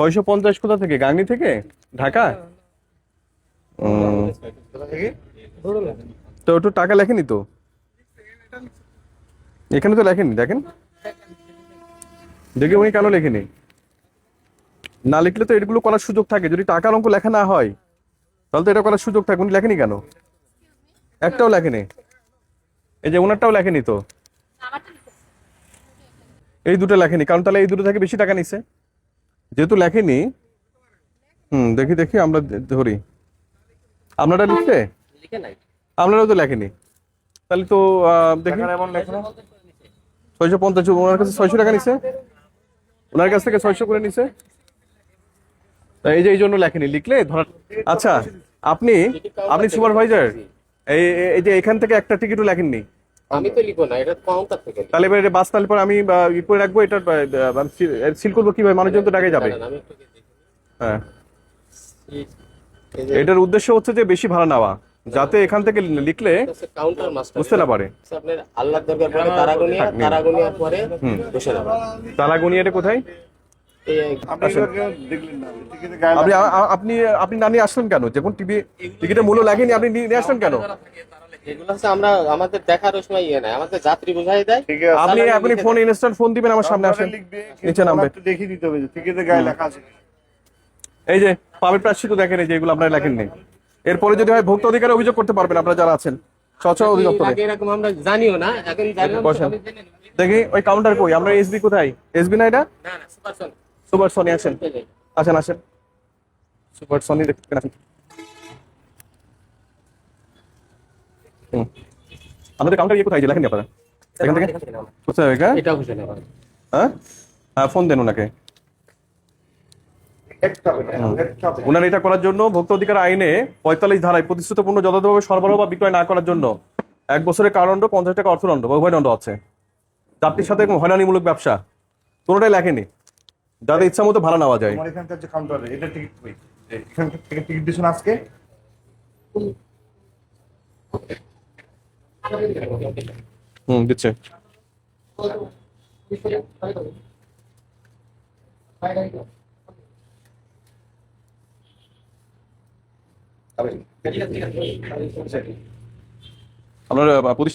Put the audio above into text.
ছয়শো পঞ্চাশ কোথা থেকে? গাংনি থেকে? ঢাকা? তো একটু টাকা লেখেনি তো? এখানে তো লেখেনি, দেখেন। দেখি উনি কেন লেখেনি? না লিখলে তো এগুলো করার সুযোগ থাকে। যদি টাকার অঙ্ক লেখা না হয়, তাহলে তো এটা করার সুযোগ থাকে। উনি লেখেনি কেন? একটাও লেখেনি। এই যে ওনারটাও লেখেনি তো? এই দুটো লেখেনি, কারণ তাহলে এই দুটো থেকে বেশি টাকা নিছে। যেহেতু লেখেনি হুম দেখি দেখি আমরা ধরি। আপনারা লিখছে লিখে আপনারাও তো লেখেনি। তাহলে তো দেখি। ছয়শো পঞ্চাশ ওনার কাছে ছয়শো টাকা নিছে? ওনার কাছ থেকে ছয়শো করে নিছে? তা এই যে এই জন্য লেখেনি। লিখলে ধরা আচ্ছা আপনি আপনি সুপারভাইজার এই এই- এই যে এখান থেকে একটা টিকিটও লেখেননি। আমি তো লিখব না এটা কাউন্টার থেকে তাহলে এবার এটা বাস তাহলে পরে আমি ই করে রাখব এটা সিল করব কীভাবে? মানুষজন তো ডাকে যাবে। হ্যাঁ। এটার উদ্দেশ্য হচ্ছে যে বেশি ভাড়া নেওয়া যাতে এখান থেকে লিখলে কাউন্টার মাস্টার বুঝতে না পারে। আপনার আল্লাহ দরবার পরে তারাগুনিয়া তারাগুনিয়ার পরে বসে যাবে তালাগুনি এটা কোথায়? এই আপনি আপনি আপনি আপনি না নিয়ে আসলেন কেন? যখন টিভি টিকিটের মূল্য লাগেনি আপনি নিয়ে নিয়ে আসলেন কেন? এগুলো হচ্ছে আমরা আমাদের দেখার সময় ইয়ে নাই আমাদের যাত্রী বুঝাই দেয়। ঠিক আছে। আপনি আপনি ফোন ইনস্ট্যান্ট ফোন দিবেন আমার সামনে আসেন। নিচে নামবে। একটু দেখিয়ে দিতে হবে টিকিটে গায়ে লেখা আছে। এই যে পাবের দেখেন এই যে এগুলো আপনারা লেখেননি। এরপরে যদি হয় ভোক্তা অধিকারে অভিযোগ করতে পারবেন আপনারা যারা আছেন। স্বচ্ছ অধিদপ্তরে। আগে এরকম আমরা জানিও না এখন জেনে। দেখি ওই কাউন্টার কই? আমরা এসবি কোথায়? এসবি না এটা? না না সুপার সন সুপার সনি আসেন আসেন। আসেন সুপার সনি দেখতে আসেন আমাদের কাউন্টার ইয়ে কোথায়? যে লেখেন আপনারা? এখান থেকে? কোথায় হ্যাঁ এটা হ্যাঁ। হ্যাঁ? ফোন দেন ওনাকে। ওনার এটা করার জন্য ভোক্তা অধিকার আইনে পঁয়তাল্লিশ ধারায় প্রতিশ্রুত পণ্য যথাযথভাবে সরবরাহ বা বিক্রয় না করার জন্য এক বছরের কারণ্ড পঞ্চাশ টাকা অর্থদণ্ড বা উভয় দণ্ড আছে। যাত্রীর সাথে হয়রানিমূলক ব্যবসা। কোনোটাই লেখেনি। যাতে ইচ্ছা মতো ভাড়া নেওয়া যায়। আমার এখানকার যে কাউন্টারে এটা টিকিট থেকে টিকিট দিছেন আজকে? হুম দিচ্ছে। আপনার আহ, প্রতিষ্ঠান